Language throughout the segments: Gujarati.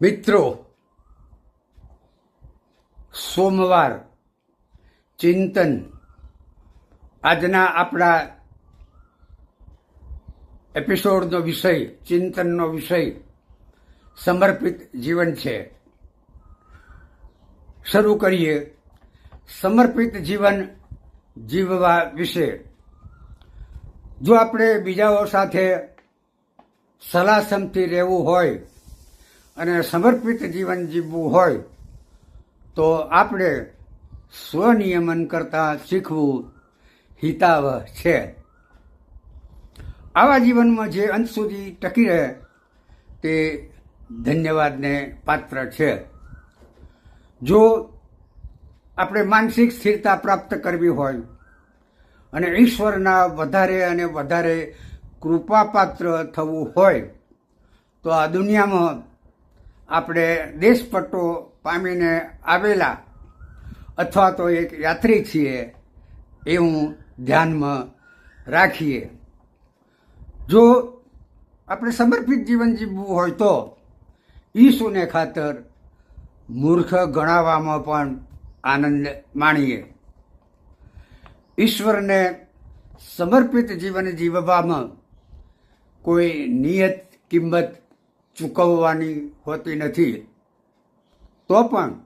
મિત્રો, સોમવાર, ચિંતન. આજના આપણા એપિસોડનો વિષય, ચિંતનનો વિષય, સમર્પિત જીવન છે. શરૂ કરીએ. સમર્પિત જીવન જીવવા વિશે. જો આપણે બીજાઓ સાથે સલાહસમથી રહેવું હોય અને સમર્પિત જીવન જીવવું હોય, તો આપણે સ્વનિયમન કરતા શીખવું હિતાવહ છે. આવા જીવનમાં જે અંત સુધી ટકી રહે, તે ધન્યવાદને પાત્ર છે. જો આપણે માનસિક સ્થિરતા પ્રાપ્ત કરવી હોય, અને ઈશ્વરના વધારે અને વધારે કૃપાપાત્ર થવું હોય, તો આ દુનિયામાં આપણે દેશપટ્ટો પામીને આવેલા અથવા તો એક યાત્રી છીએ એવું ધ્યાનમાં રાખીએ. જો આપણે સમર્પિત જીવન જીવવું હોય તો ઈસુને ખાતર મૂર્ખ ગણાવવામાં પણ આનંદ માણીએ. ઈશ્વરને સમર્પિત જીવન જીવવામાં કોઈ નિયત કિંમત ચૂકવવાની હોતી નથી. તો પણ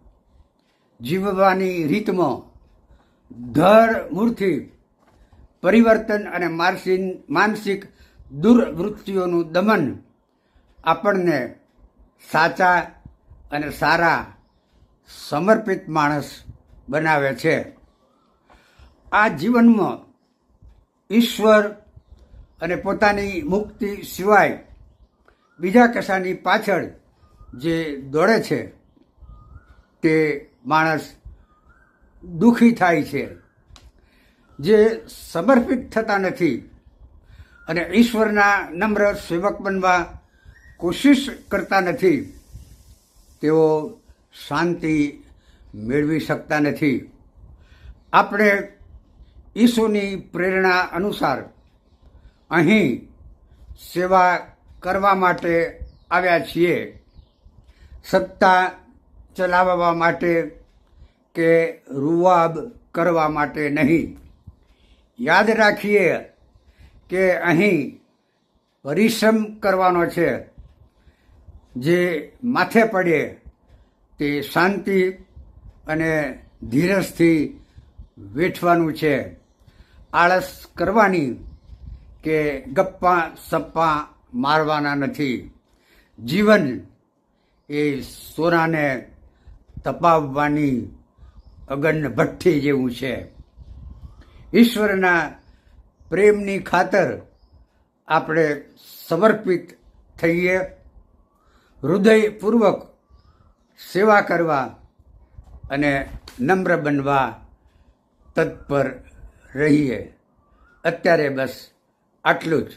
જીવવાની રીતમાં ધર મૂળથી પરિવર્તન અને માનસિક માનસિક દુર્વૃત્તિઓનું દમન આપણને સાચા અને સારા સમર્પિત માણસ બનાવે છે. આ જીવનમાં ઈશ્વર અને પોતાની મુક્તિ સિવાય બીજા કશાની પાછળ જે દોડે છે, તે માણસ દુઃખી થાય છે. જે સમર્પિત થતા નથી અને ઈશ્વરના નમ્ર સેવક બનવા કોશિશ કરતા નથી, તેઓ શાંતિ મેળવી શકતા નથી. આપણે ઈસુની પ્રેરણા અનુસાર અહીં સેવા કરવા માટે આવ્યા છીએ. સત્તા ચલાવવા માટે કે રૂવાબ કરવા માટે નહીં. યાદ રાખીએ કે અહીં પરિશ્રમ કરવાનો છે. જે માથે પડે તે શાંતિ અને ધીરજથી વેઠવાનું છે. આળસ કરવાની કે ગપ્પા સપ્પા મારવાના નથી. જીવન એ સોનાને તપાવવાની અગન ભઠ્ઠી જેવું છે. ઈશ્વરના પ્રેમની ખાતર આપણે સમર્પિત થઈએ. હૃદયપૂર્વક સેવા કરવા અને નમ્ર બનવા તત્પર રહીએ. અત્યારે બસ આટલું જ.